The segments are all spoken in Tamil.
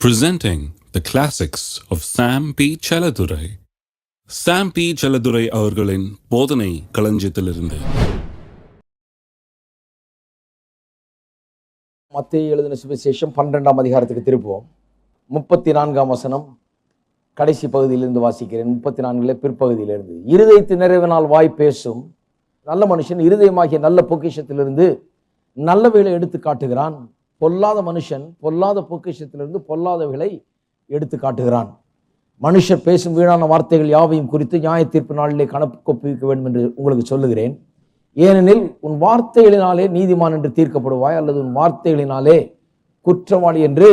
presenting the classics of Sam P. Chaladurai. Sam P. Chaladurai அவர்களின் போதனை களஞ்சியத்திலிருந்து மத்திய எழுதின சுவிசேஷம் பன்னிரெண்டாம் அதிகாரத்துக்கு திருப்புவோம் முப்பத்தி நான்காம் வசனம் கடைசி பகுதியிலிருந்து வாசிக்கிறேன் முப்பத்தி நான்கில் பிற்பகுதியிலிருந்து இருதயத்து நிறைவினால் வாய் பேசும் நல்ல மனுஷன் இருதயமாகிய நல்ல பொக்கிஷத்திலிருந்து நல்ல வேலை எடுத்து காட்டுகிறான் பொல்லாத மனுஷன் பொல்லாத பொக்கிஷத்திலிருந்து பொல்லாதவைகளை எடுத்து காட்டுகிறான். மனுஷர் பேசும் வீணான வார்த்தைகள் யாவையும் குறித்து நியாய தீர்ப்பு நாளிலே கணக்கு ஒப்புவிக்க வேண்டும் என்று உங்களுக்கு சொல்லுகிறேன். ஏனெனில் உன் வார்த்தைகளினாலே நீதிமான் என்று தீர்க்கப்படுவாய் அல்லது உன் வார்த்தைகளினாலே குற்றவாளி என்று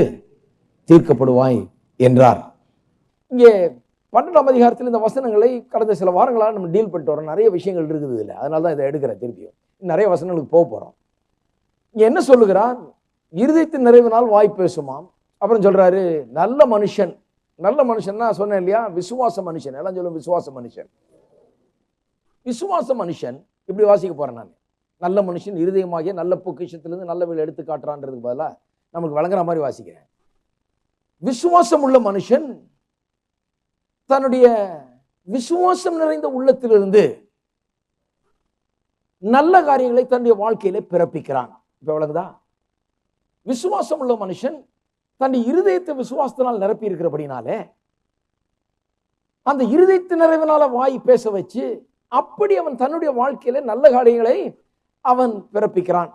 தீர்க்கப்படுவாய் என்றார். இங்கே பன்னெண்டாம் அதிகாரத்தில் இந்த வசனங்களை கடந்த சில வாரங்களாக நம்ம டீல் பண்ணிட்டு வரோம். நிறைய விஷயங்கள் இருக்குது இல்லை அதனால தான் இதை எடுக்கிறேன் திருப்பியும். நிறைய வசனங்களுக்கு போக போகிறோம் இங்கே என்ன சொல்லுகிறான்? இருதயத்தின் நிறைவினால் வாய் பேசுமாம். அப்புறம் சொல்றாரு நல்ல மனுஷன். நல்ல மனுஷன்னா சொன்னேன் இல்லையா? விசுவாச மனுஷன். எல்லாம் சொல்லும் விசுவாச மனுஷன். விசுவாச மனுஷன் இப்படி வாசிக்க போறேன் நான். நல்ல மனுஷன் இருதயமாகிய நல்ல பொக்கிஷத்திலிருந்து நல்ல வேலை எடுத்து காட்டுறான்றதுக்கு பதிலாக நமக்கு வழங்குற மாதிரி வாசிக்கிறேன். விசுவாசம் உள்ள மனுஷன் தன்னுடைய விசுவாசம் நிறைந்த உள்ளத்திலிருந்து நல்ல காரியங்களை தன்னுடைய வாழ்க்கையில பிறப்பிக்கிறான். இப்போ விளங்குதா விசுவாசம் உள்ள மனுஷன் தன் இருதயத்தை விசுவாசத்தினால் நிரப்பி இருக்கிறபடினாலே அந்த இருதயத்து நிறைவினால வாய் பேச வச்சு அப்படி அவன் தன்னுடைய வாழ்க்கையில நல்ல காரியங்களை அவன் பிறப்பிக்கிறான்.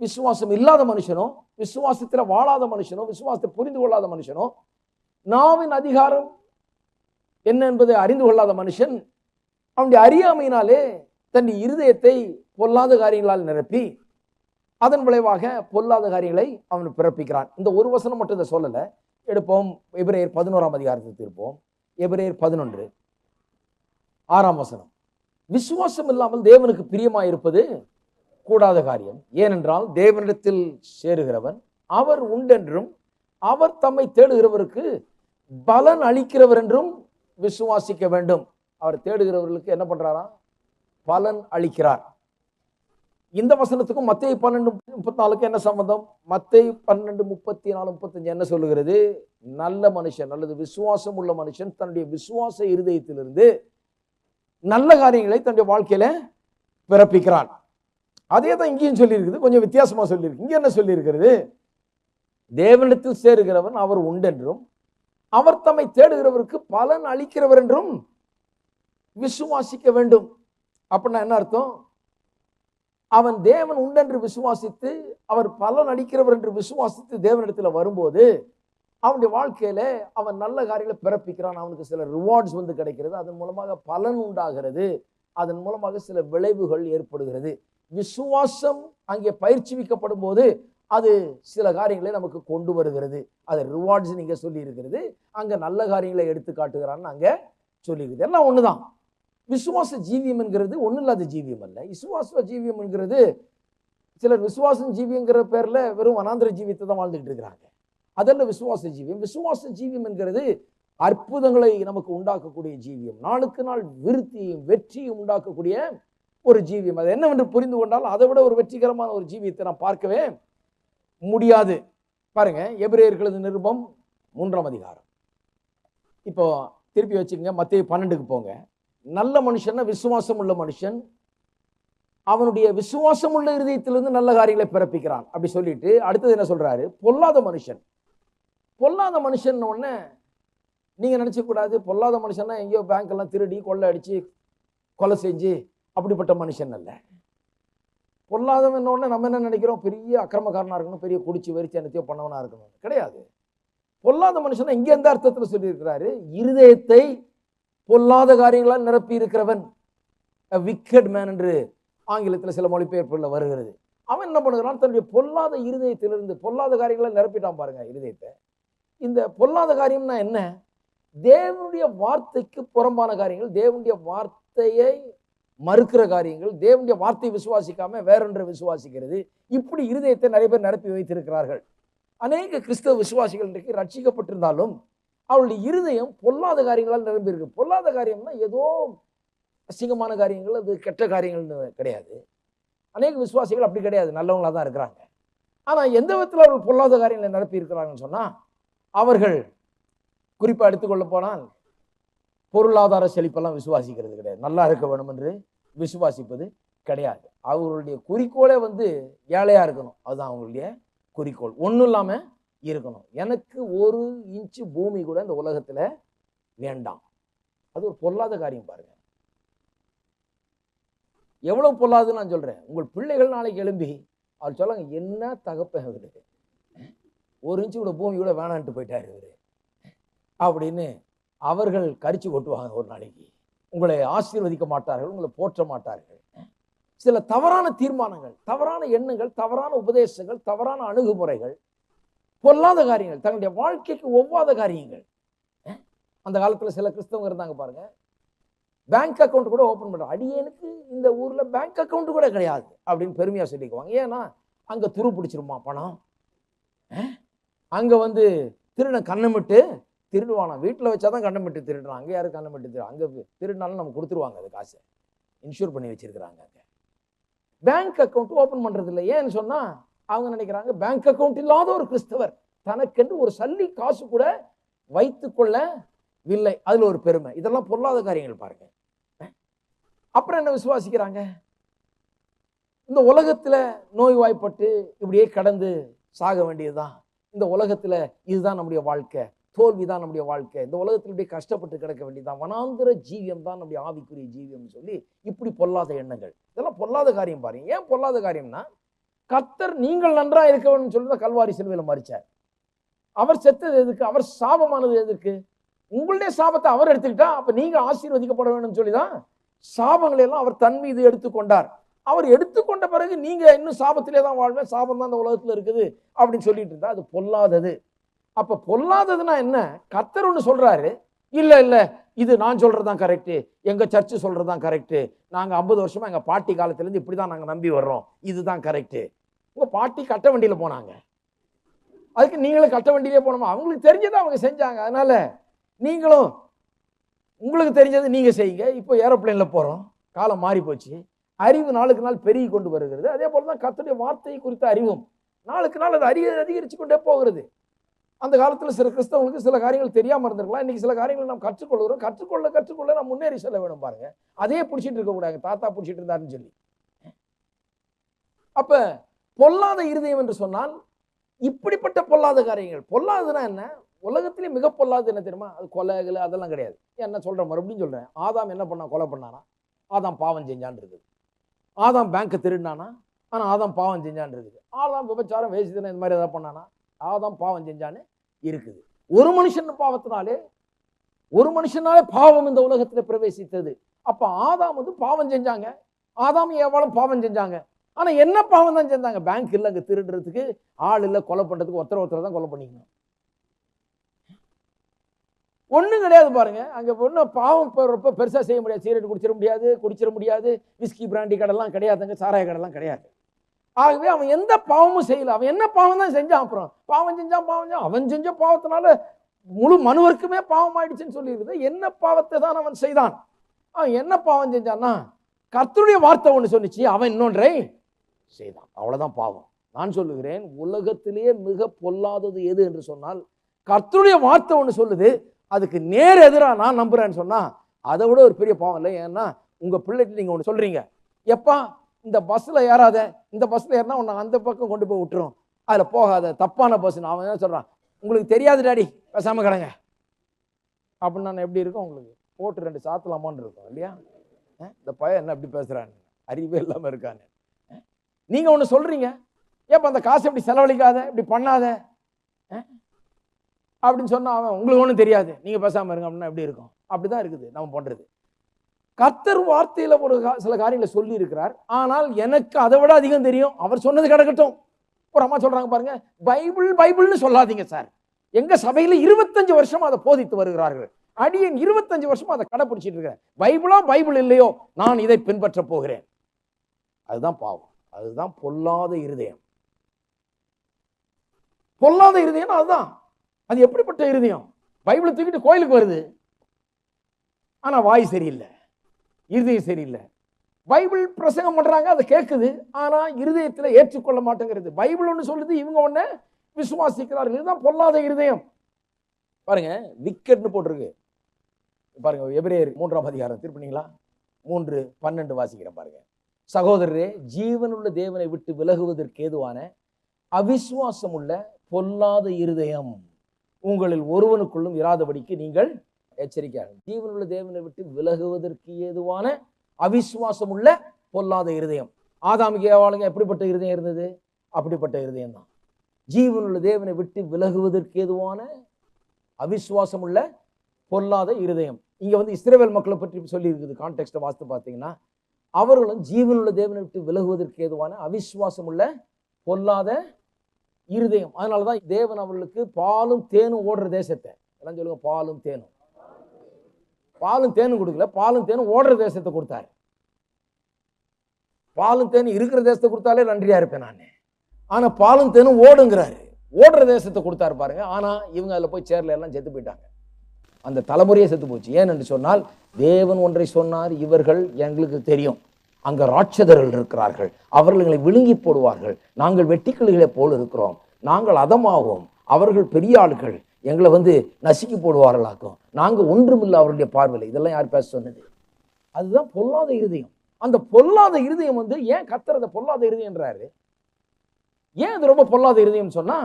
விசுவாசம் இல்லாத மனுஷனோ விசுவாசத்தில் வாழாத மனுஷனோ விசுவாசத்தை புரிந்து கொள்ளாத மனுஷனோ நாவின் அதிகாரம் என்ன என்பதை அறிந்து கொள்ளாத மனுஷன் அவனுடைய அறியாமையினாலே தன் இருதயத்தை பொல்லாத காரியங்களால் நிரப்பி அதன் விளைவாக பொல்லாத காரியங்களை அவன் பிறப்பிக்கிறான். இந்த ஒரு வசனம் மட்டும் இதை சொல்லலை. எடுப்போம். எபிரேயர் பதினோராம் அதிகாரத்தை இருப்போம் எபிரேயர் பதினொன்று. ஆறாம் வசனம். விசுவாசம் இல்லாமல் தேவனுக்கு பிரியமாக இருப்பது கூடாத காரியம். ஏனென்றால் தேவனிடத்தில் சேருகிறவன் அவர் உண்டென்றும் அவர் தம்மை தேடுகிறவருக்கு பலன் அளிக்கிறவர் என்றும் விசுவாசிக்க வேண்டும். அவர் தேடுகிறவர்களுக்கு என்ன பண்றாராம் பலன் அளிக்கிறார். இந்த வசனத்துக்கும் மத்திய பன்னெண்டு முப்பத்தி நாலுக்கு என்ன சம்பந்தம்? மத்திய பன்னெண்டு முப்பத்தி நாலு முப்பத்தஞ்சு என்ன சொல்லுகிறது? நல்ல மனுஷன் அல்லது விசுவாசம் உள்ள மனுஷன் தன்னுடைய விசுவாச இருதயத்திலிருந்து நல்ல காரியங்களை தன்னுடைய வாழ்க்கையில பிறப்பிக்கிறான். அதே தான் இங்கேயும் சொல்லியிருக்குது கொஞ்சம் வித்தியாசமா சொல்லியிருக்கு. இங்க என்ன சொல்லியிருக்கிறது? தேவனிடத்தில் சேருகிறவன் அவர் உண்டென்றும் அவர் தம்மை தேடுகிறவருக்கு பலன் அளிக்கிறவர் என்றும் விசுவாசிக்க வேண்டும். அப்படின்னா என்ன அர்த்தம்? அவன் தேவன் உண்டென்று விசுவாசித்து அவர் பலன் அடிக்கிறவர் என்று விசுவாசித்து தேவனிடத்தில் வரும்போது அவனுடைய வாழ்க்கையில அவன் நல்ல காரியங்களை பிறப்பிக்கிறான். அவனுக்கு சில ரிவார்ட்ஸ் வந்து கிடைக்கிறது. அதன் மூலமாக பலன் உண்டாகிறது. அதன் மூலமாக சில விளைவுகள் ஏற்படுகிறது. விசுவாசம் அங்கே பயிற்சிவிக்கப்படும் போது அது சில காரியங்களை நமக்கு கொண்டு வருகிறது. அது ரிவார்ட்ஸ் நீங்க சொல்லி இருக்கிறது அங்க நல்ல காரியங்களை எடுத்து காட்டுகிறான்னு அங்க சொல்லியிருக்குது எல்லாம் ஒண்ணுதான். விசுவாச ஜீவியம் என்கிறது ஒன்றும் இல்லாத ஜீவியம் அல்ல. விசுவாச ஜீவியம் என்கிறது சிலர் விசுவாசம் ஜீவியங்கிற பேரில் வெறும் அனாந்திர ஜீவியத்தை தான் வாழ்ந்துக்கிட்டு இருக்கிறாங்க. அதல்ல விசுவாச ஜீவியம். விசுவாச ஜீவியம் என்கிறது அற்புதங்களை நமக்கு உண்டாக்கக்கூடிய ஜீவியம். நாளுக்கு நாள் விருத்தியும் வெற்றியும் உண்டாக்கக்கூடிய ஒரு ஜீவியம். அது என்னவென்று புரிந்து கொண்டால் அதை விட ஒரு வெற்றிகரமான ஒரு ஜீவியத்தை நான் பார்க்கவே முடியாது. பாருங்க எபிரேயர்களது நிருபம் மூன்றாம் அதிகாரம். இப்போ திருப்பி வச்சுக்கோங்க மத்திய பன்னெண்டுக்கு போங்க. நல்ல மனுஷன்னா விசுவாசம் உள்ள மனுஷன். அவனுடைய விசுவாசம் உள்ள இருதயத்திலிருந்து நல்ல காரியங்களை பிறப்பிக்கிறான். அப்படி சொல்லிட்டு அடுத்தது என்ன சொல்றாரு? பொல்லாத மனுஷன். பொல்லாத மனுஷன் உடனே நீங்க நினைச்ச பொல்லாத மனுஷன்னா எங்கேயோ பேங்க்கெல்லாம் திருடி கொள்ளை அடிச்சு கொலை செஞ்சு அப்படிப்பட்ட மனுஷன் அல்ல. பொல்லாதவன்னொடனே நம்ம என்ன நினைக்கிறோம்? பெரிய அக்கிரமக்காரனாக இருக்கணும். பெரிய குடிச்சு வெறிச்சு என்னத்தையோ பண்ணவனாக இருக்கணும். கிடையாது. பொல்லாத மனுஷனா இங்கே எந்த அர்த்தத்தில் சொல்லியிருக்கிறாரு? இருதயத்தை பொல்லாத காரியங்களால் நிரப்பி இருக்கிறவன் விக்கெட் மேன் என்று ஆங்கிலத்தில் சில மொழிபெயர்ப்புகளில் வருகிறது. அவன் என்ன பண்ணுகிறான்? தன்னுடைய பொல்லாத இருதயத்திலிருந்து பொல்லாத காரியங்களை நிரப்பிட்டான் பாருங்க இருதயத்தை. இந்த பொல்லாத காரியம்னா என்ன? தேவனுடைய வார்த்தைக்கு புறம்பான காரியங்கள் தேவனுடைய வார்த்தையை மறுக்கிற காரியங்கள் தேவனுடைய வார்த்தையை விசுவாசிக்காம வேறொன்றை விசுவாசிக்கிறது. இப்படி இருதயத்தை நிறைய பேர் நிரப்பி வைத்திருக்கிறார்கள். அநேக கிறிஸ்தவ விசுவாசிகள் இன்றைக்கு ரட்சிக்கப்பட்டிருந்தாலும் அவளுடைய இருதயம் பொல்லாத காரியங்களால் நிரம்பியிருக்கு. பொல்லாத காரியம்னா ஏதோ அசிங்கமான காரியங்கள் அது கெட்ட காரியங்கள்னு கிடையாது. அநேக விசுவாசிகள் அப்படி கிடையாது. நல்லவங்களாக தான் இருக்கிறாங்க. ஆனால் எந்த விதத்தில் அவர்கள் பொல்லாத காரியங்களை நிரப்பி இருக்கிறாங்கன்னு அவர்கள் குறிப்பாக எடுத்துக்கொள்ள போனால் பொருளாதார செழிப்பெல்லாம் விசுவாசிக்கிறது கிடையாது. நல்லா இருக்க வேணும் என்று விசுவாசிப்பது கிடையாது. அவர்களுடைய குறிக்கோளே வந்து ஏழையாக இருக்கணும். அதுதான் அவங்களுடைய குறிக்கோள். ஒன்றும் இல்லாமல் இருக்கணும். எனக்கு ஒரு இன்ச்சு பூமி கூட இந்த உலகத்துல வேண்டாம். அது ஒரு பொல்லாத காரியம் பாருங்க. எவ்வளவு பொல்லாதுன்னு நான் சொல்றேன். உங்கள் பிள்ளைகள் நாளைக்கு எழும்பி அவர் சொல்லுங்க என்ன தகப்பன் ஒரு இன்ச்சு கூட பூமி கூட வேணான்ட்டு போயிட்டாரு இவரு. அப்படின்னு அவர்கள் கரிச்சு கொட்டுவாங்க ஒரு நாளைக்கு. உங்களை ஆசீர்வதிக்க மாட்டார்கள் உங்களை போற்ற மாட்டார்கள். சில தவறான தீர்மானங்கள் தவறான எண்ணங்கள் தவறான உபதேசங்கள் தவறான அணுகுமுறைகள் பொல்லாத காரியங்கள் தங்களுடைய வாழ்க்கைக்கு ஒவ்வாத காரியங்கள். அந்த காலத்தில் சில கிறிஸ்தவங்க இருந்தாங்க பாருங்க. பேங்க் அக்கவுண்ட் கூட ஓப்பன் பண்ற அடியனுக்கு இந்த ஊர்ல பேங்க் அக்கௌண்ட் கூட கிடையாது அப்படின்னு பெருமையா சொல்லிக்குவாங்க. ஏன்னா அங்க துரு பிடிச்சிருமா பணம்? அங்கே அங்க வந்து திருட கண்ணமிட்டு திருடுவானா? வீட்டில் வச்சாதான் கண்ணமிட்டு திருடுறான். அங்கே யாரும் கண்ணமிட்டு திரு அங்கே திருடினாலும் நம்ம கொடுத்துருவாங்க அது காசை. இன்ஷூர் பண்ணி வச்சிருக்கிறாங்க அங்கே. பேங்க் அக்கவுண்ட் ஓப்பன் பண்றது இல்லை ஏன்னு சொன்னா அவங்க நினைக்கிறாங்க பேங்க் அக்கௌண்ட் இல்லாத ஒரு கிறிஸ்தவர் தனக்கென்று ஒரு சல்லி காசு கூட வைத்து கொள்ளவில்லை அதில் ஒரு பெருமை. இதெல்லாம் பொருளாத காரியங்கள் பாருங்க. அப்புறம் என்ன விசுவாசிக்கிறாங்க? இந்த உலகத்தில் நோய்வாய்ப்பட்டு இப்படியே கடந்து சாக வேண்டியதுதான். இந்த உலகத்தில் இதுதான் நம்முடைய வாழ்க்கை. தோல்வி தான் நம்முடைய வாழ்க்கை. இந்த உலகத்தில் இப்படியே கஷ்டப்பட்டு கிடக்க வேண்டியதுதான். வனாந்திர ஜீவியம் தான் நம்முடைய ஆவிக்குரிய ஜீவியம்னு சொல்லி இப்படி பொல்லாத எண்ணங்கள். இதெல்லாம் பொல்லாத காரியம் பாருங்க. ஏன் பொல்லாத காரியம்னா கத்தர் நீங்கள் நன்றாக இருக்க வேண்டும் சொல்லி தான் கல்வாரி செல்வியில் மறிச்சார் அவர் செத்தது எதுக்கு? அவர் சாபமானது எதுக்கு? உங்களுடைய சாபத்தை அவர் எடுத்துக்கிட்டா அப்ப நீங்க ஆசீர்வதிக்கப்பட வேண்டும் சொல்லி தான் சாபங்களை எல்லாம் அவர் தன் மீது எடுத்துக்கொண்டார். அவர் எடுத்துக்கொண்ட பிறகு நீங்க இன்னும் சாபத்திலே தான் வாழ்வேன் சாபம் தான் அந்த உலகத்துல இருக்குது அப்படின்னு சொல்லிட்டு இருந்தா அது பொல்லாதது. அப்ப பொல்லாததுன்னா என்ன? கத்தர் ஒன்று சொல்றாரு இல்ல இல்ல இது நான் சொல்கிறது தான் கரெக்டு எங்கள் சர்ச்சு சொல்கிறது தான் கரெக்டு நாங்கள் ஐம்பது வருஷமாக எங்கள் பாட்டி காலத்துலேருந்து இப்படி தான் நாங்கள் நம்பி வர்றோம். இதுதான் கரெக்டு உங்கள் பாட்டி கட்ட வண்டியில் போனாங்க. அதுக்கு நீங்களும் கட்ட வண்டியிலே போனோமா? அவங்களுக்கு தெரிஞ்சதை அவங்க செஞ்சாங்க. அதனால் நீங்களும் உங்களுக்கு தெரிஞ்சது நீங்கள் செய்யுங்க. இப்போ ஏரோப்ளைனில் போகிறோம் காலம் மாறி போச்சு. அறிவு நாளுக்கு நாள் பெருகி கொண்டு வருகிறது. அதே போல தான் கத்துடைய வார்த்தை குறித்த அறிவும் நாளுக்கு நாள் அது அறிய அதிகரித்து கொண்டே போகிறது. அந்த காலத்தில் சில கிறிஸ்தவங்களுக்கு சில காரியங்கள் தெரியாமல் இருந்திருக்கலாம். இன்றைக்கி சில காரியங்கள் நாம் கற்றுக்கொள்கிறோம். கற்றுக்கொள்ள கற்றுக்கொள்ள நாம் முன்னேறி செல்ல வேணும் பாருங்கள் அதே பிடிச்சிட்டு இருக்கக்கூடாது தாத்தா பிடிச்சிட்டு இருந்தாருன்னு சொல்லி. அப்ப பொல்லாத இருதயம் என்று சொன்னால் இப்படிப்பட்ட பொல்லாத காரியங்கள். பொல்லாததுனா என்ன? உலகத்திலே மிக பொல்லாதது என்ன தெரியுமா? அது கொலைகள் அதெல்லாம் கிடையாது. என்ன சொல்கிறேன் மறுபடியும் சொல்கிறேன் ஆதாம் என்ன பண்ணா? கொலை பண்ணானா? ஆதாம் பாவம் செஞ்சான் இருக்குது. ஆதாம் பேங்க்கை திருடினானா? ஆனால் ஆதாம் பாவம் செஞ்சான் இருக்குது. ஆதாம் விபச்சாரம் வேசித்தனம் இந்த மாதிரி எதாவது பண்ணானா? ஆதாம் பாவம் செஞ்சான்னு இருக்குது. ஒரு மனுஷன் பாவத்தினாலே ஒரு மனுஷனாலே பாவம் இந்த உலகத்துல பிரவேசித்தது. அப்ப ஆதாம் வந்து பாவம் செஞ்சாங்க. ஆதாம் எவ்வளவு பாவம் செஞ்சாங்க. ஆனா என்ன பாவம் தான் செஞ்சாங்க? பேங்க் இல்லை அங்கே திருடுறதுக்கு ஆள் இல்லை கொலை பண்றதுக்கு ஒருத்தர் ஒருத்தர் தான் கொலை பண்ணிக்கணும். ஒன்றும் கிடையாது பாருங்க. அங்கே ஒன்றும் பாவம் போடுறப்ப பெருசாக செய்ய முடியாது. சீரட் குடிச்சிட முடியாது குடிச்சிட முடியாது. விஸ்கி பிராண்டி கடைலாம் கிடையாதுங்க. சாராய கடைலாம் கிடையாது. ஆகவே அவன் எந்த பாவமும் செய்யல. அவன் என்ன பாவம் தான் செஞ்சான் அப்புறம்? பாவம் செஞ்சான் பாவம் செஞ்சான். அவன் செஞ்ச பாவத்தினால முழு மனுவருக்குமே பாவம் ஆயிடுச்சுன்னு சொல்லியிருக்குது. என்ன பாவத்தை தான் அவன் செய்தான்? அவன் என்ன பாவம் செஞ்சான்னா கர்த்தருடைய வார்த்தை ஒன்று சொன்னிச்சு அவன் இன்னொன்றை செய்தான். அவ்வளோதான் பாவம். நான் சொல்லுகிறேன் உலகத்திலேயே மிக பொல்லாதது எது என்று சொன்னால் கர்த்தருடைய வார்த்தை ஒன்று சொல்லுது. அதுக்கு நேர் எதிராக நான் நம்புறேன்னு சொன்னால் அதை விட ஒரு பெரிய பாவம் இல்லை. ஏன்னா உங்கள் பிள்ளைக்கு நீங்கள் ஒன்று சொல்கிறீங்க எப்பா இந்த பஸ்ஸில் ஏறாத இந்த பஸ்ஸில் ஏறினா உன்னை அந்த பக்கம் கொண்டு போய் விட்டுரும். அதில் போகாத தப்பான பஸ் அவன் என்ன சொல்கிறான் உங்களுக்கு தெரியாது டாடி பேசாமல் கிடங்க. அப்படின்னு நான் எப்படி இருக்கும் உங்களுக்கு? போட்டு ரெண்டு சாத்தலாமான்னு இருக்கும் இல்லையா? இந்த பையன் என்ன எப்படி பேசுகிறான்னு அறிவே இல்லாமல் இருக்கான்னு நீங்கள் ஒன்று சொல்கிறீங்க ஏப்பா அந்த காசு இப்படி செலவழிக்காத இப்படி பண்ணாத? அப்படின்னு சொன்னால் அவன் உங்களுக்கு ஒன்றும் தெரியாது நீங்கள் பேசாமல் இருங்க அப்படின்னா எப்படி இருக்கும்? அப்படி தான் இருக்குது நம்ம பண்ணுறது கர்த்தர் வார்த்தையில ஒரு சில காரியங்களை சொல்லி இருக்கிறார் ஆனால் எனக்கு அதை விட அதிகம் தெரியும். அவர் சொன்னது கிடக்கட்டும். ஒரு அம்மா சொல்றாங்க பாருங்க பைபிள் பைபிள்னு சொல்லாதீங்க சார். எங்க சபையில இருபத்தஞ்சு வருஷம் அதை போதித்து வருகிறார்கள். அடியன் இருபத்தஞ்சு வருஷமா அதை கடைப்பிடிச்சிட்டு இருக்கிறேன் பைபிளா பைபிள் இல்லையோ? நான் இதை பின்பற்ற போகிறேன். அதுதான் பாவம். அதுதான் பொல்லாத இருதயம். பொல்லாத இருதயம் அதுதான். அது எப்படிப்பட்ட இருதயம்? பைபிளை தூக்கிட்டு கோயிலுக்கு வருது. ஆனா வாய் சரியில்லை. இருதயம் சரியில்லை. பைபிள் பிரசங்கம் பண்ணுறாங்க அதை கேட்குது ஆனால் இருதயத்தில் ஏற்றுக்கொள்ள மாட்டேங்கிறது. பைபிள் ஒன்று சொல்லுது இவங்க ஒன்று விசுவாசிக்கிறார்கள். இதுதான் பொல்லாத இருதயம். பாருங்க விக்கெட்னு போட்டிருக்கு. பாருங்க எபிரேயர் மூன்றாம் அதிகாரம். திருப்பினீங்களா மூன்று பன்னெண்டு வாசிக்கிறேன் பாருங்க. சகோதரரே ஜீவனுள்ள தேவனை விட்டு விலகுவதற்கு ஏதுவான அவிசுவாசம் உள்ள பொல்லாத இருதயம். உங்களில் ஒருவனுக்குள்ளும் இராதபடிக்கு நீங்கள் எச்சரிக்கையாக ஜீவனுள்ள தேவனை விட்டு விலகுவதற்கு ஏதுவான அவிசுவாசம் உள்ள பொல்லாத இருதயம். ஆதாமிக்கு ஏவாளுங்க எப்படிப்பட்ட இருதயம் இருந்தது? அப்படிப்பட்ட இருதயம் தான். ஜீவனுள்ள தேவனை விட்டு விலகுவதற்கு ஏதுவான அவிசுவாசம் உள்ள பொல்லாத இருதயம். இங்க வந்து இஸ்ரேவேல் மக்களை பற்றி சொல்லி இருக்குது. கான்டெக்ட்டை வாஸ்து பார்த்தீங்கன்னா அவர்களும் ஜீவனுள்ள தேவனை விட்டு விலகுவதற்கு ஏதுவான அவிசுவாசம் உள்ள பொல்லாத இருதயம். அதனாலதான் தேவன் அவர்களுக்கு பாலும் தேனும் ஓடுற தேசத்தை. எல்லாம் சொல்லுங்க பாலும் தேனும். பாலும் தேனும் கொடுக்கல. பாலும் தேனும் ஓடுற தேசத்தை கொடுத்தாரு. பாலும் தேனும் இருக்கிற தேசத்தை கொடுத்தாலே நன்றியா இருப்பேன் நான். ஆனா பாலும் தேனும் ஓடுங்கிறாரு. ஓடுற தேசத்தை கொடுத்தாரு பாருங்க. ஆனா இவங்க அதுல போய் சேர்ல எல்லாம் செத்து போயிட்டாங்க. அந்த தலைமுறையே செத்து போச்சு. ஏன் என்று சொன்னால் தேவன் ஒன்றை சொன்னார் இவர்கள் எங்களுக்கு தெரியும். அங்க ராட்சதர்கள் இருக்கிறார்கள். அவர்கள் எங்களை விழுங்கி போடுவார்கள். நாங்கள் வெட்டிக்கிளிகளை போல் இருக்கிறோம். நாங்கள் அதமாகும் அவர்கள் பெரிய ஆள்கள் எங்களை வந்து நசுக்கி போடுவார்களாக்கும். நாங்கள் ஒன்றுமில்லை அவருடைய பார்வையில். இதெல்லாம் யார் பேச சொன்னது? அதுதான் பொல்லாத இருதயம். அந்த பொல்லாத இருதயம் வந்து ஏன் கத்துறத பொல்லாத இருதயம்ன்றாரு ஏன் அது ரொம்ப பொல்லாத இருதயம் சொன்னா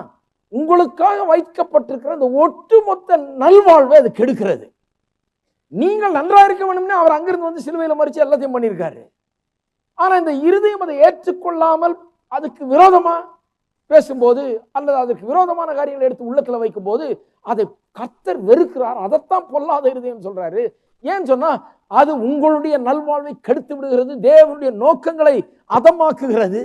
உங்களுக்காக வைக்கப்பட்டிருக்கிற அந்த ஒட்டுமொத்த நல்வாழ்வை அது கெடுக்கிறது. நீங்கள் நன்றாக இருக்க வேணும்னு அவர் அங்கிருந்து வந்து சிலுவையில் மறிச்சு எல்லாத்தையும் பண்ணியிருக்காரு. ஆனால் இந்த இருதயம் அதை ஏற்றுக்கொள்ளாமல் அதுக்கு விரோதமாக பேசும்போது அல்லது அதற்கு விரோதமான காரியங்களை எடுத்து உள்ளத்தில் வைக்கும்போது அதை கர்த்தர் வெறுக்கிறார். அதைத்தான் பொல்லாத இருதயம் சொல்கிறாரு ஏன்னு சொன்னால் அது உங்களுடைய நல்வாழ்வை கெடுத்து விடுகிறது தேவனுடைய நோக்கங்களை அதமாக்குகிறது.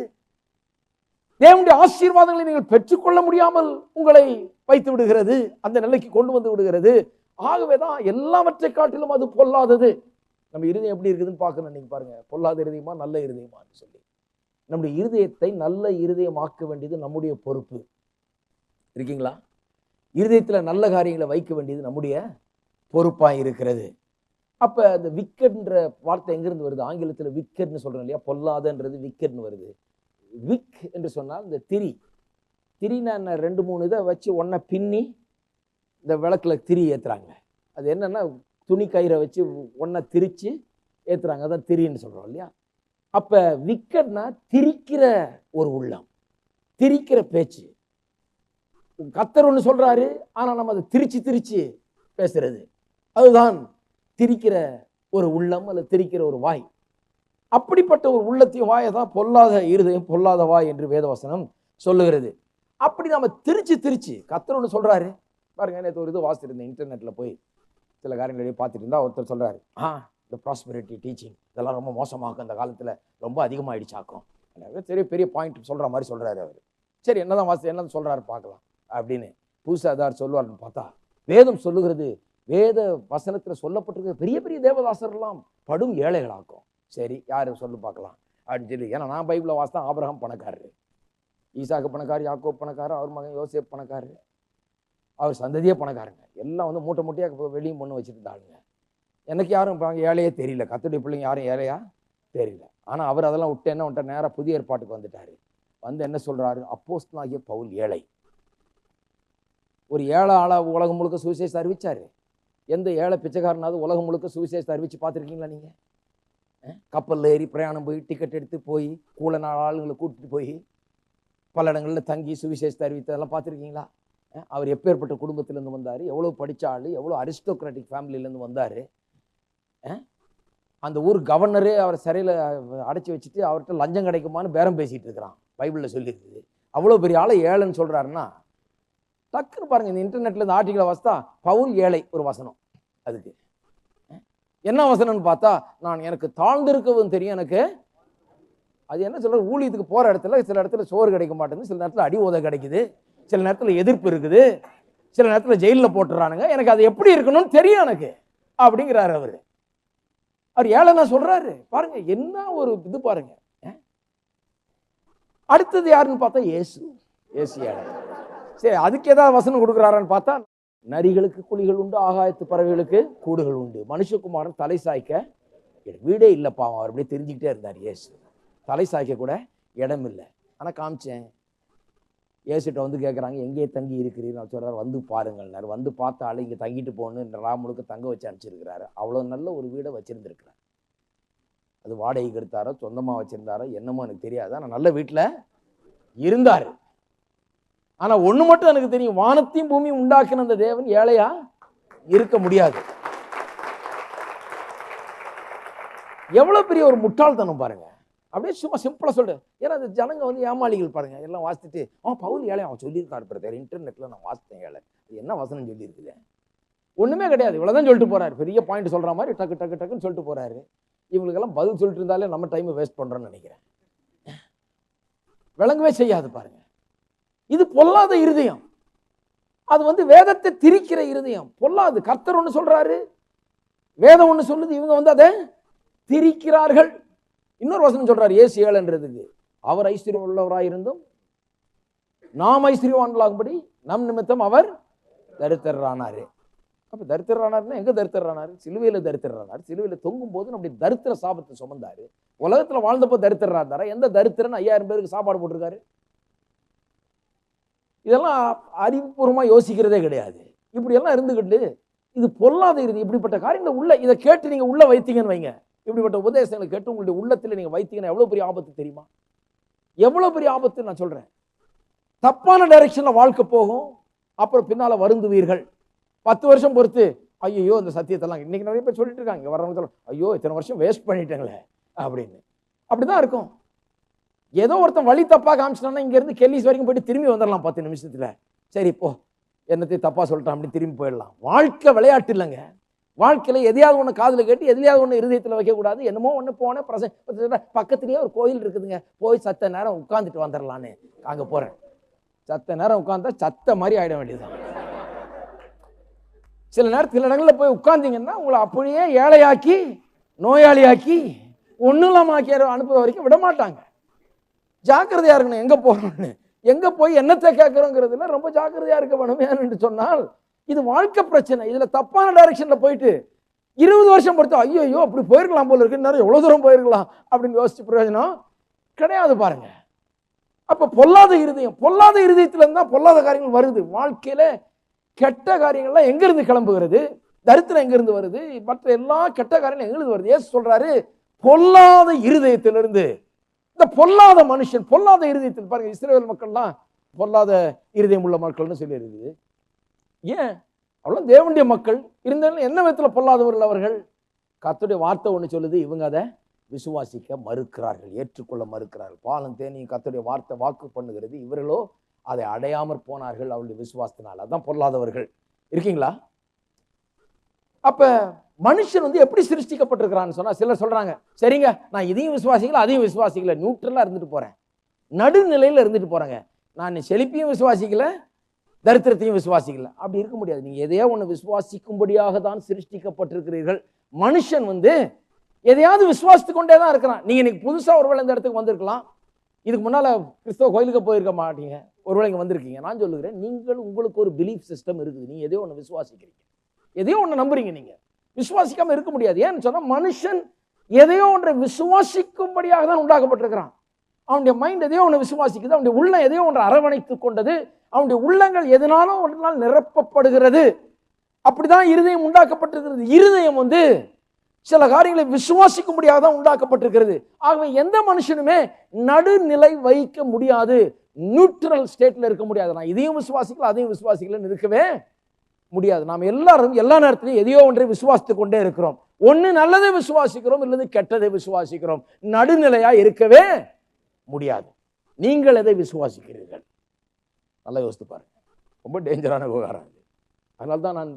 தேவனுடைய ஆசீர்வாதங்களை நீங்கள் பெற்றுக்கொள்ள முடியாமல் உங்களை வைத்து விடுகிறது அந்த நிலைக்கு கொண்டு வந்து விடுகிறது. ஆகவே தான் எல்லாவற்றை காட்டிலும் அது பொல்லாதது. நம்ம இருதயம் எப்படி இருக்குதுன்னு பார்க்கணும் நீங்கள் பாருங்கள் பொல்லாத இருதயமா நல்ல இருதயமான்னு சொல்லி. நம்முடைய இருதயத்தை நல்ல இருதயமாக்க வேண்டியது நம்முடைய பொறுப்பு. இருக்கீங்களா? இருதயத்தில் நல்ல காரியங்களை வைக்க வேண்டியது நம்முடைய பொறுப்பாக இருக்கிறது. அப்போ அந்த விக்கெட்ன்ற வார்த்தை எங்கேருந்து வருது? ஆங்கிலத்தில் விக்கெட்னு சொல்கிறோம் இல்லையா? பொல்லாதன்றது விக்கெட்னு வருது. விக் என்று சொன்னால் இந்த திரி. திரினா என்ன? ரெண்டு மூணு இதை வச்சு ஒன்றை பின்னி இந்த விளக்குல திரி ஏற்றுறாங்க அது என்னென்னா துணி கயிறை வச்சு ஒன்றை திரித்து ஏற்றுறாங்க அதான் திரின்னு சொல்கிறோம் இல்லையா? அப்போ விக்கெட்னா திரிக்கிற ஒரு உள்ளம் திரிக்கிற பேச்சு. கத்தர் ஒன்று சொல்கிறாரு ஆனால் நம்ம அதை திரிச்சு திரிச்சு பேசுறது. அதுதான் திரிக்கிற ஒரு உள்ளம் அல்லது திரிக்கிற ஒரு வாய். அப்படிப்பட்ட ஒரு உள்ளத்தையும் வாயை தான் பொல்லாத இருதயம் பொல்லாத வாய் என்று வேதவசனம் சொல்லுகிறது. அப்படி நம்ம திரிச்சு திரிச்சு கத்தர் ஒன்று சொல்கிறாரு பாருங்க நேற்று ஒரு இது வாசிச்சிருந்தேன் இன்டர்நெட்டில் போய். சில காரியங்களையும் பார்த்துட்டு இருந்தால் ஒருத்தர் சொல்கிறாரு ஆ இந்த ப்ராஸ்பரிட்டி டீச்சிங் இதெல்லாம் ரொம்ப மோசமாக்கும். அந்த காலத்தில் ரொம்ப அதிகமாகிடுச்சாக்கும் சரி பெரிய பாயிண்ட் சொல்கிற மாதிரி சொல்கிறாரு அவர். சரி என்னதான் வாசி என்ன சொல்கிறாரு பார்க்கலாம் அப்படின்னு புதுசாக ஏதாவது சொல்லுவார்னு பார்த்தா வேதம் சொல்லுகிறது வேத வசனத்தில் சொல்லப்பட்டிருக்கிற பெரிய பெரிய தேவதாசர்லாம் படும் ஏழைகளாக்கும் சரி யார் சொல்லு பார்க்கலாம் அப்படின்னு சொல்லி ஏன்னா நான் பைபிளை வாசித்தா ஆபரகம் பணக்காரரு. ஈசாக்கு பணக்காரர் யாக்கோ பணக்காரர் அவர் மகன் யோசேப் பணக்காரர். அவர் சந்ததியே பணக்காரங்க. எல்லாம் வந்து மூட்டை மூட்டையாக வெளியும் பொண்ணு வச்சுருந்தாளுங்க எனக்கு யாரும் இப்போ ஏழையே தெரியல. கத்துடைய பிள்ளைங்க யாரும் ஏழையா? தெரியல. ஆனால் அவர் அதெல்லாம் விட்டு என்ன விட்ட நேராக புதிய ஏற்பாட்டுக்கு வந்துட்டார். வந்து என்ன சொல்கிறாரு அப்போஸ்தலாகிய பவுல் ஏழை. ஒரு ஏழை ஆளாக உலகம் முழுக்க சுவிசேஷத்தை அறிவிச்சார். எந்த ஏழை பிச்சைக்காரனாவது உலகம் முழுக்க சுவிசேஷத்தை அறிவிச்சு பார்த்துருக்கீங்களா நீங்கள் கப்பலில் ஏறி பிரயாணம் போய் டிக்கெட் எடுத்து போய் கூட நாள் ஆளுங்களை கூட்டிகிட்டு போய் பல இடங்களில் தங்கி சுவிசேஷத்தை அறிவித்ததெல்லாம் பார்த்துருக்கீங்களா? அவர் எப்பேற்பட்ட குடும்பத்திலேருந்து வந்தார். எவ்வளோ படித்த ஆள் எவ்வளோ அரிஸ்டோக்ராட்டிக் ஃபேமிலியிலேருந்து வந்தார். அந்த ஊர் கவர்னரே அவரை சிறையில் அடைச்சி வச்சுட்டு அவர்கிட்ட லஞ்சம் கிடைக்குமான்னு பேரம் பேசிட்டு இருக்கிறான். பைபிளில் சொல்லியிருக்குது அவ்வளோ பெரிய ஆளை ஏழைன்னு சொல்கிறாருன்னா டக்குன்னு பாருங்க இந்த இன்டர்நெட்டில் இந்த ஆர்டிகளை வாசித்தா பவுல் ஏழை ஒரு வசனம் அதுக்கு. என்ன வசனம்னு பார்த்தா நான் எனக்கு தாழ்ந்திருக்கவும் தெரியும் எனக்கு. அது என்ன சொல்ற ஊழியத்துக்கு போகிற இடத்துல சில இடத்துல சோறு கிடைக்க மாட்டேங்குது சில நேரத்தில் அடி உதை கிடைக்குது சில நேரத்தில் எதிர்ப்பு இருக்குது சில நேரத்தில் ஜெயிலில் போட்டுறானுங்க எனக்கு அது எப்படி இருக்கணும்னு தெரியும் எனக்கு அப்படிங்கிறாரு அவர். அவர் ஏழைனா சொல்றாரு. பாருங்க என்ன ஒரு இது பாருங்க. அடுத்தது யாருன்னு பார்த்தா ஏசு இயேசு ஏழை. சரி அதுக்கு ஏதாவது வசனம் கொடுக்குறாரான்னு பார்த்தா நரிகளுக்கு குழிகள் உண்டு ஆகாயத்து பறவைகளுக்கு கூடுகள் உண்டு. மனுஷகுமாரன் தலை சாய்க்க வீடே இல்லை பாவம் அவர் அப்படியே தெரிஞ்சுக்கிட்டே இருந்தார் ஏசு தலை சாய்க்க கூட இடம் இல்லை. ஆனால் காமிச்சேன் ஏசிட்ட வந்து கேட்குறாங்க எங்கேயே தங்கி இருக்கிறீர்கள்? நான் சொல்கிறார் வந்து பாருங்கள்னார் வந்து பார்த்தாலும் இங்கே தங்கிட்டு போகணும் நான் முழுக்க தங்க வச்சு அனுப்பிச்சிருக்கிறாரு. அவ்வளோ நல்ல ஒரு வீடை வச்சிருந்துருக்கிறார். அது வாடகைக்கு எடுத்தாரோ சொந்தமாக வச்சுருந்தாரோ என்னமோ எனக்கு தெரியாது. ஆனால் நல்ல வீட்டில் இருந்தார். ஆனால் ஒன்று மட்டும் எனக்கு தெரியும். வானத்தையும் பூமியும் உண்டாக்கின அந்த தேவன் ஏழையா இருக்க முடியாது. எவ்வளோ பெரிய ஒரு முட்டாள்தனம் பாருங்கள் அப்படியே சும்மா சிம்பிளாக சொல்கிறேன் ஏன்னா அந்த ஜனங்க வந்து ஏமாளிகள் பாருங்க. எல்லாம் வாசித்துட்டு அவன் பவுல் ஏழை அவன் சொல்லியிருக்காரு பிரதர் இன்டர்நெட்டில் நான் வாசித்தேன் ஏழை. அது என்ன வசனம் சொல்லியிருக்குது? ஒன்றுமே கிடையாது. இவ்வளோதான் சொல்லிட்டு போகிறாரு பெரிய பாயிண்ட் சொல்கிற மாதிரி டக்கு டக்கு டக்குன்னு சொல்லிட்டு போகிறாரு இவங்களுக்கெல்லாம் பதில் சொல்லிட்டு இருந்தாலே நம்ம டைமை வேஸ்ட் பண்ணுறோன்னு நினைக்கிறேன். விளங்கவே செய்யாது பாருங்க. இது பொல்லாத இருதயம். அது வந்து வேதத்தை திரிக்கிற இருதயம். பொல்லாது. கர்த்தர் ஒன்று சொல்கிறாரு வேதம் ஒன்று சொல்லுது. இவங்க வந்து அதை திரிக்கிறார்கள். இன்னொரு வசனம் சொல்றார் ஏசு ஏழன்றதுக்கு அவர் ஐஸ்வர்யம் உள்ளவராயிருந்தும் நாம் ஐஸ்வர்யவான்களாகும்படி நம் நிமித்தம் அவர் தரித்திரரானாரு. அப்ப தரித்திரரானார்னா எங்க தரித்திரரானாரு? சிலுவையில தரித்திரரானார். சிலுவையில தொங்கும் போது நம்முடைய தரித்திர சாபத்தை சுமந்தாரு. உலகத்துல வாழ்ந்தப்போ தரித்திரரா இருந்தாரா எந்த தரித்திரன் ஐயாயிரம் பேருக்கு சாப்பாடு போட்டிருக்காரு? இதெல்லாம் அறிவுபூர்வமா யோசிக்கிறதே கிடையாது. இப்படி எல்லாம் இருந்துகிட்டு இது பொல்லாத இறுதி. இப்படிப்பட்ட காரியங்கள் உள்ள இதை கேட்டு நீங்க உள்ள வைத்தீங்கன்னு வைங்க. இப்படிப்பட்ட உபதேசங்களை கேட்டு உங்களுடைய உள்ளத்தில் நீங்கள் வைத்தீங்கன்னா எவ்வளோ பெரிய ஆபத்து தெரியுமா? எவ்வளோ பெரிய ஆபத்து நான் சொல்கிறேன் தப்பான டைரெக்ஷனில் வாழ்க்கை போகும் அப்புறம் பின்னால் வருந்துவீர்கள். பத்து வருஷம் பொறுத்து ஐயோ இந்த சத்தியத்தெல்லாம் இன்னைக்கு நிறைய பேர் சொல்லிட்டு இருக்காங்க. இங்க வர்றவங்க சொல்ல ஐயோ இத்தனை வருஷம் வேஸ்ட் பண்ணிட்டேங்களே அப்படின்னு. அப்படிதான் இருக்கும். ஏதோ ஒருத்தன் வழி தப்பாக காமிச்சிட்டான்னா இங்கேருந்து கெல்லிஸ் வரைக்கும் போயிட்டு திரும்பி வந்துடலாம் பத்து நிமிஷத்தில். சரி இப்போ என்னத்தையும் தப்பாக சொல்லிட்டான் அப்படி திரும்பி போயிடலாம். வாழ்க்கை விளையாட்டு இல்லைங்க. வாழ்க்கையில எதையாவது ஒன்று காதில் கேட்டு எதையாவது ஒன்று இருதயத்தில் வைக்கக்கூடாது. என்னமோ ஒன்று போனேன் பிரச பக்கத்துலேயே ஒரு கோயில் இருக்குதுங்க. போய் சத்த நேரம் உட்காந்துட்டு வந்துடலான்னு அங்கே போகிறேன் சத்த நேரம் உட்காந்தா சத்த மாதிரி ஆயிட வேண்டியதுதான். சில நேரத்தில் சில இடங்களில் போய் உட்கார்ந்தீங்கன்னா உங்களை அப்படியே ஏழையாக்கி நோயாளியாக்கி ஒன்றும் இல்லாமல் ஆக்கி அனுப்புற வரைக்கும் விட மாட்டாங்க. ஜாக்கிரதையா இருக்கணும். எங்கே போகிறோம்னு எங்கே போய் என்னத்தை கேட்குறோங்கிறதுல ரொம்ப ஜாக்கிரதையா இருக்க வேணும் ஏன்னு சொன்னால் இது வாழ்க்கை பிரச்சனை. இதில் தப்பான டைரக்ஷனில் போயிட்டு இருபது வருஷம் பொறுத்து ஐயோ ஐயோ அப்படி போயிருக்கலாம் போல இருக்கு இன்னும் எவ்வளோ தூரம் போயிருக்கலாம் அப்படின்னு யோசிச்சு பிரயோஜனம் கிடையாது பாருங்க. அப்போ பொல்லாத இருதயம் பொல்லாத இருதயத்துல இருந்தால் பொல்லாத காரியங்கள் வருது. வாழ்க்கையில கெட்ட காரியங்கள்லாம் எங்கேருந்து கிளம்புகிறது? தரித்திரம் எங்கேருந்து வருது? மற்ற எல்லா கெட்ட காரியங்களும் எங்கிருந்து வருது? ஏசு சொல்றாரு பொல்லாத இருதயத்திலிருந்து. இந்த பொல்லாத மனுஷன் பொல்லாத இருதயத்தில் பாருங்க இஸ்ரேல் மக்கள்லாம் பொல்லாத இருதயம் உள்ள மக்கள்னு சொல்லி இருக்குது ஏன்? அவ்வளோ தேவனுடைய மக்கள் இருந்தாலும் என்ன விதத்தில் பொல்லாதவர்கள் அவர்கள்? கத்துடைய வார்த்தை ஒன்று சொல்லுது இவங்க அதை விசுவாசிக்க மறுக்கிறார்கள் ஏற்றுக்கொள்ள மறுக்கிறார்கள். பாலம் தேனியும் கத்துடைய வார்த்தை வாக்கு பண்ணுகிறது. இவர்களோ அதை அடையாமற் போனார்கள் அவருடைய விசுவாசத்தினால். அதான் பொல்லாதவர்கள். இருக்கீங்களா? அப்போ மனுஷன் வந்து எப்படி சிருஷ்டிக்கப்பட்டிருக்கிறான்னு சொன்னால் சிலர் சொல்கிறாங்க சரிங்க நான் இதையும் விசுவாசிக்கல அதையும் விசுவாசிக்கல நியூட்ரலாக இருந்துட்டு போகிறேன் நடுநிலையில் இருந்துட்டு போகிறேங்க நான் செழிப்பையும் விசுவாசிக்கல தரித்திரத்தையும் விசுவாசிக்கல. அப்படி இருக்க முடியாது. நீங்க எதையோ ஒன்று விசுவாசிக்கும்படியாக தான் சிருஷ்டிக்கப்பட்டிருக்கிறீர்கள். மனுஷன் வந்து எதையாவது விசுவாசித்து கொண்டே தான் இருக்கிறான். நீங்க இன்னைக்கு புதுசா ஒருவேளை இந்த இடத்துக்கு வந்திருக்கலாம். இதுக்கு முன்னால கிறிஸ்தவ கோயிலுக்கு போயிருக்க மாட்டீங்க. ஒருவேளை இங்க வந்திருக்கீங்க. நான் சொல்லுகிறேன் நீங்கள் உங்களுக்கு ஒரு பிலீஃப் சிஸ்டம் இருக்குது. நீங்க எதையோ ஒன்று விசுவாசிக்கிறீங்க. எதையோ ஒன்று நம்புறீங்க நீங்க. விசுவாசிக்காம இருக்க முடியாது. ஏன்னு சொன்னா மனுஷன் எதையோ ஒன்றை விசுவாசிக்கும்படியாக தான் உண்டாக்கப்பட்டிருக்கிறான். அவனுடைய மைண்ட் எதையோ ஒன்று விசுவாசிக்குது. அவனுடைய உள்ள எதையோ ஒன்று அரவணைத்து கொண்டது. அவனுடைய உள்ளங்கள் எதனாலும் ஒன்றால் நிரப்பப்படுகிறது. அப்படிதான் இருதயம் உண்டாக்கப்பட்டிருக்கிறது. இருதயம் வந்து சில காரியங்களை விசுவாசிக்கும்படியாக தான் உண்டாக்கப்பட்டிருக்கிறது. ஆகவே எந்த மனுஷனுமே நடுநிலை வைக்க முடியாது. நியூட்ரல் ஸ்டேட்டில் இருக்க முடியாது. நான் இதையும் விசுவாசிக்கல அதையும் விசுவாசிக்கலன்னு இருக்கவே முடியாது. நாம் எல்லாரும் எல்லா நேரத்திலையும் எதையோ ஒன்றை விசுவாசித்து கொண்டே இருக்கிறோம். ஒன்று நல்லதை விசுவாசிக்கிறோம் இல்லது கெட்டதை விசுவாசிக்கிறோம். நடுநிலையாக இருக்கவே முடியாது. நீங்கள் எதை விசுவாசிக்கிறீர்கள்? நல்லா யோசித்து பாருங்க. ரொம்ப டேஞ்சரான விவகாரம் அது அதனால தான் நான்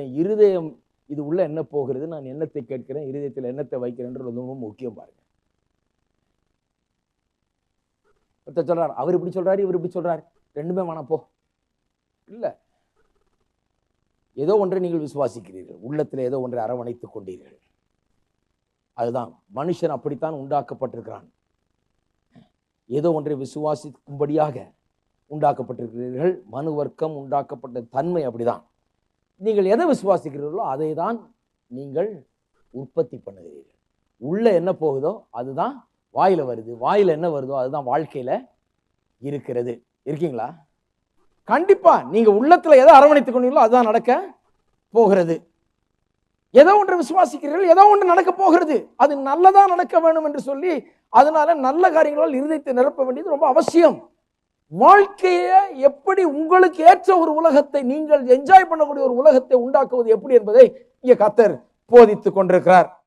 என் இருதயம் இது உள்ள என்ன போகிறது நான் என்னத்தை கேட்கிறேன் இருதயத்தில் என்னத்தை வைக்கிறேன்றது ரொம்ப முக்கியம் பாருங்க. ஒருத்தர் சொல்கிறார் அவர் இப்படி சொல்றாரு இவர் இப்படி சொல்றாரு. ரெண்டுமே வேணாம் போ. இல்லை. ஏதோ ஒன்றை நீங்கள் விசுவாசிக்கிறீர்கள். உள்ளத்தில் ஏதோ ஒன்றை அரவணைத்துக் கொண்டீர்கள். அதுதான் மனுஷன் அப்படித்தான் உண்டாக்கப்பட்டிருக்கிறான். ஏதோ ஒன்றை விசுவாசிக்கும்படியாக உண்டாக்கப்பட்டிருக்கிறீர்கள். மனு வர்க்கம் உண்டாக்கப்பட்ட தன்மை அப்படிதான். நீங்கள் எதை விசுவாசிக்கிறீர்களோ அதை தான் நீங்கள் உற்பத்தி பண்ணுகிறீர்கள். உள்ளே என்ன போகுதோ அதுதான் வாயில் வருது. வாயில் என்ன வருதோ அதுதான் வாழ்க்கையில் இருக்கிறது. இருக்கீங்களா? கண்டிப்பாக நீங்கள் உள்ளத்தில் எதை அரவணைத்துக் கொண்டீங்களோ அதுதான் நடக்க போகிறது. ஏதோ ஒன்று விசுவாசிக்கிறீர்கள் ஏதோ ஒன்று நடக்க போகிறது. அது நல்லதாக நடக்க வேண்டும் என்று சொல்லி அதனால நல்ல காரியங்களால் இருதயத்தை நிரப்ப வேண்டியது ரொம்ப அவசியம். வாழ்க்கையை எப்படி உங்களுக்கு ஏற்ற ஒரு உலகத்தை நீங்கள் என்ஜாய் பண்ணக்கூடிய ஒரு உலகத்தை உண்டாக்குவது எப்படி என்பதை இங்கே கத்தர் போதித்துக் கொண்டிருக்கிறார்.